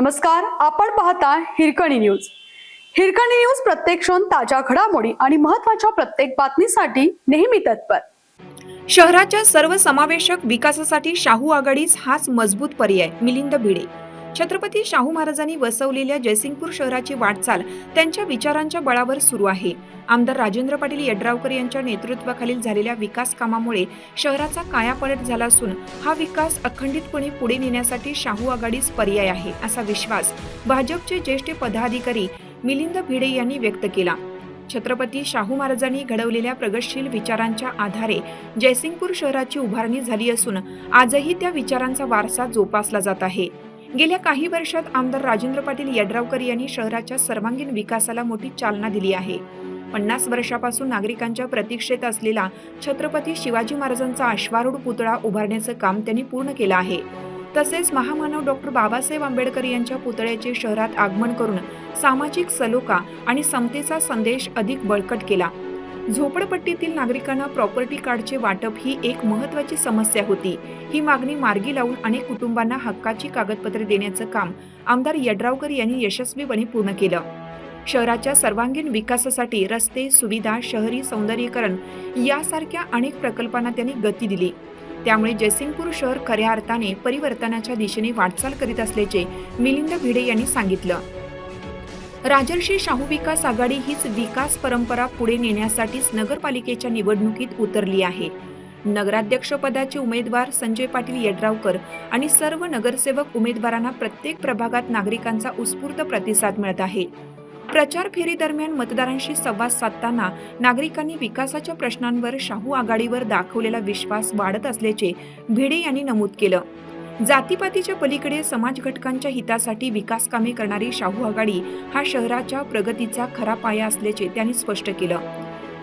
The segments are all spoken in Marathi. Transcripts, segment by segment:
नमस्कार आपण पाहता हिरकणी न्यूज. हिरकणी न्यूज प्रत्येक क्षण ताज्या घडामोडी आणि महत्त्वाच्या प्रत्येक बातमीसाठी नेहमी तत्पर. शहराच्या सर्व समावेशक विकासासाठी शाहू आघाडीच हाच मजबूत पर्याय मिलिंद भिडे. छत्रपती शाहू महाराजांनी वसवलेल्या जयसिंगपूर शहराची वाटचाल त्यांच्या विचारांच्या बळावर सुरू आहे. आमदार राजेंद्र पाटील यड्रावकर यांच्या नेतृत्वाखालील झालेल्या विकास कामामुळे शहराचा कायापलट झाला असून हा विकास अखंडितपणे पुढे नेण्यासाठी शाहू आघाडीच पर्याय आहे असा विश्वास भाजपचे ज्येष्ठ पदाधिकारी मिलिंद भिडे यांनी व्यक्त केला. छत्रपती शाहू महाराजांनी घडवलेल्या प्रगतशील विचारांच्या आधारे जयसिंगपूर शहराची उभारणी झाली असून आजही त्या विचारांचा वारसा जोपासला जात आहे. गेल्या काही वर्षात आमदार राजेंद्र पाटील यड्रावकर यांनी शहराच्या सर्वांगीण विकासाला मोठी चालना दिली आहे. पन्नास वर्षापासून नागरिकांच्या प्रतीक्षेत असलेला छत्रपती शिवाजी महाराजांचा अश्वारूढ पुतळा उभारण्याचं काम त्यांनी पूर्ण केलं आहे. तसेच महामानव डॉक्टर बाबासाहेब आंबेडकर यांच्या पुतळ्याचे शहरात आगमन करून सामाजिक सलोखा आणि समतेचा संदेश अधिक बळकट केला. झोपडपट्टीतील नागरिकांना प्रॉपर्टी कार्डचे वाटप ही एक महत्वाची समस्या होती. ही मागणी मार्गी लावून अनेक कुटुंबांना हक्काची कागदपत्रे देण्याचं काम आमदार यड्रावकर यांनी यशस्वीपणे पूर्ण केलं. शहराच्या सर्वांगीण विकासासाठी रस्ते सुविधा शहरी सौंदर्यीकरण यासारख्या अनेक प्रकल्पांना त्यांनी गती दिली. त्यामुळे जयसिंगपूर शहर खऱ्या अर्थाने परिवर्तनाच्या दिशेने वाटचाल करीत असल्याचे मिलिंद भिडे यांनी सांगितलं. राजर्षी शाहू विकास आघाडी हीच विकास परंपरा पुढे नेण्यासाठीच नगरपालिकेच्या निवडणुकीत उतरली आहे. नगराध्यक्षपदाचे उमेदवार संजय पाटील येड्रावकर आणि सर्व नगरसेवक उमेदवारांना प्रत्येक प्रभागात नागरिकांचा उत्स्फूर्त प्रतिसाद मिळत आहे. प्रचार फेरीदरम्यान मतदारांशी संवाद साधताना नागरिकांनी विकासाच्या प्रश्नांवर शाहू आघाडीवर दाखवलेला विश्वास वाढत असल्याचे भिडे यांनी नमूद केलं. जातीपातीच्या पलीकडे समाज घटकांच्या हितासाठी विकास कामे करणारी शाहू आघाडी हा शहराच्या प्रगतीचा खरा पाया असल्याचे त्यांनी स्पष्ट केलं.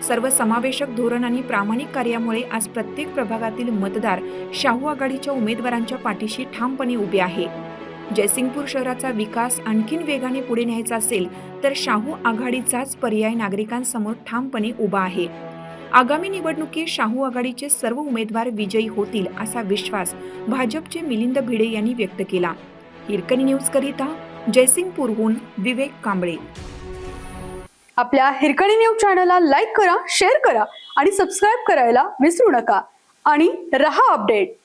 सर्वसमावेशक धोरण आणि प्रामाणिक कार्यामुळे आज प्रत्येक प्रभागातील मतदार शाहू आघाडीच्या उमेदवारांच्या पाठीशी ठामपणे उभे आहे. जयसिंगपूर शहराचा विकास आणखीन वेगाने पुढे न्यायचा असेल तर शाहू आघाडीचाच पर्याय नागरिकांसमोर ठामपणे उभा आहे. आगामी निवडणुकीत शाहू आघाडीचे सर्व उमेदवार विजयी होतील असा विश्वास भाजपचे मिलिंद भिडे यांनी व्यक्त केला. हिरकणी न्यूज करिता जयसिंगपूरहून विवेक कांबळे. आपल्या हिरकणी न्यूज चॅनलला लाईक करा शेअर करा आणि सबस्क्राईब करायला विसरू नका. आणि रहा अपडेट.